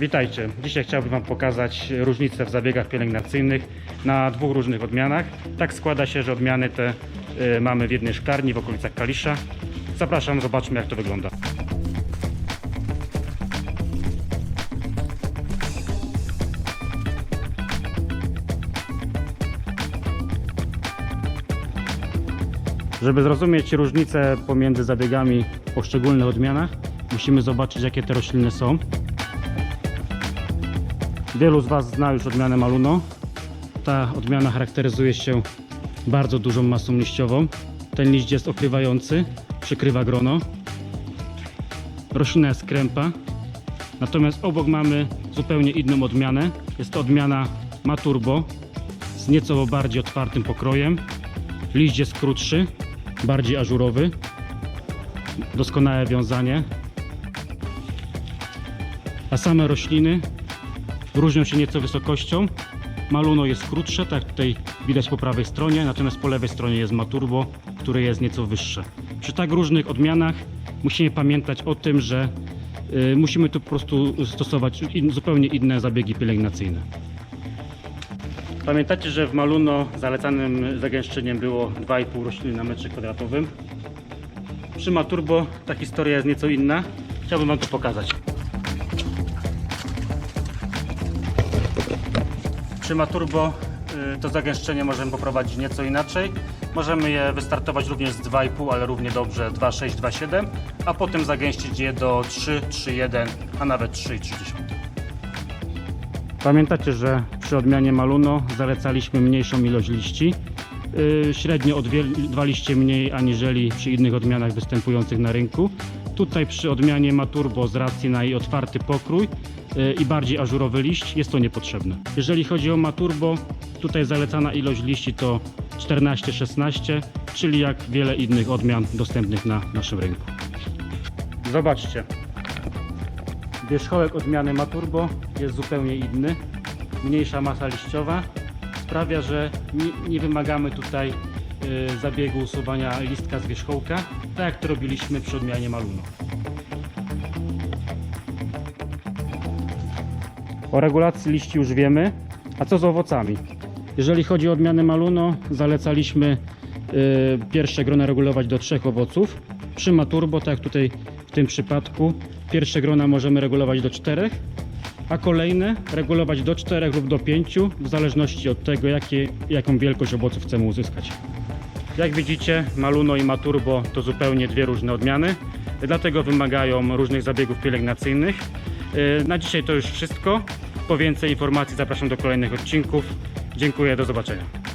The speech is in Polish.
Witajcie. Dzisiaj chciałbym Wam pokazać różnice w zabiegach pielęgnacyjnych na dwóch różnych odmianach. Tak składa się, że odmiany te y, mamy w jednej szklarni w okolicach Kalisza. Zapraszam, zobaczmy jak to wygląda. Żeby zrozumieć różnice pomiędzy zabiegami w poszczególnych odmianach, musimy zobaczyć jakie te rośliny są. Wielu z Was zna już odmianę Maluno. Ta odmiana charakteryzuje się bardzo dużą masą liściową. Ten liść jest okrywający, przykrywa grono. Roślina jest krępa. Natomiast obok mamy zupełnie inną odmianę. Jest to odmiana Maturbo z nieco bardziej otwartym pokrojem. Liść jest krótszy, bardziej ażurowy. Doskonałe wiązanie. A same rośliny różnią się nieco wysokością. Maluno jest krótsze, tak tutaj widać po prawej stronie, natomiast po lewej stronie jest Maturbo, które jest nieco wyższe. Przy tak różnych odmianach musimy pamiętać o tym, że y, musimy tu po prostu stosować in, zupełnie inne zabiegi pielęgnacyjne. Pamiętacie, że w Maluno zalecanym zagęszczeniem było 2,5 rośliny na metrze kwadratowym. Przy Maturbo ta historia jest nieco inna. Chciałbym Wam to pokazać. Przy Maturbo y, to zagęszczenie możemy poprowadzić nieco inaczej. Możemy je wystartować również z 2,5, ale równie dobrze 2,6, 2,7, a potem zagęścić je do 3, 3,1, a nawet 3,3. Pamiętacie, że przy odmianie Maluno zalecaliśmy mniejszą ilość liści. Yy, średnio o dwa liście mniej aniżeli przy innych odmianach występujących na rynku. Tutaj przy odmianie Maturbo z racji na jej otwarty pokrój yy, i bardziej ażurowy liść jest to niepotrzebne. Jeżeli chodzi o Maturbo, tutaj zalecana ilość liści to 14-16, czyli jak wiele innych odmian dostępnych na naszym rynku. Zobaczcie, Wierzchołek odmiany Maturbo jest zupełnie inny. Mniejsza masa liściowa sprawia, że nie, nie wymagamy tutaj zabiegu usuwania listka z wierzchołka, tak jak to robiliśmy przy odmianie Maluno. O regulacji liści już wiemy, a co z owocami? Jeżeli chodzi o odmianę Maluno, zalecaliśmy y, pierwsze grona regulować do trzech owoców. Przy Maturbo, tak jak tutaj w tym przypadku, pierwsze grona możemy regulować do czterech, a kolejne regulować do czterech lub do pięciu, w zależności od tego, jakie, jaką wielkość owoców chcemy uzyskać. Jak widzicie, Maluno i Maturbo to zupełnie dwie różne odmiany, dlatego wymagają różnych zabiegów pielęgnacyjnych. Yy, Na dzisiaj to już wszystko. Po więcej informacji zapraszam do kolejnych odcinków. Dziękuję, do zobaczenia.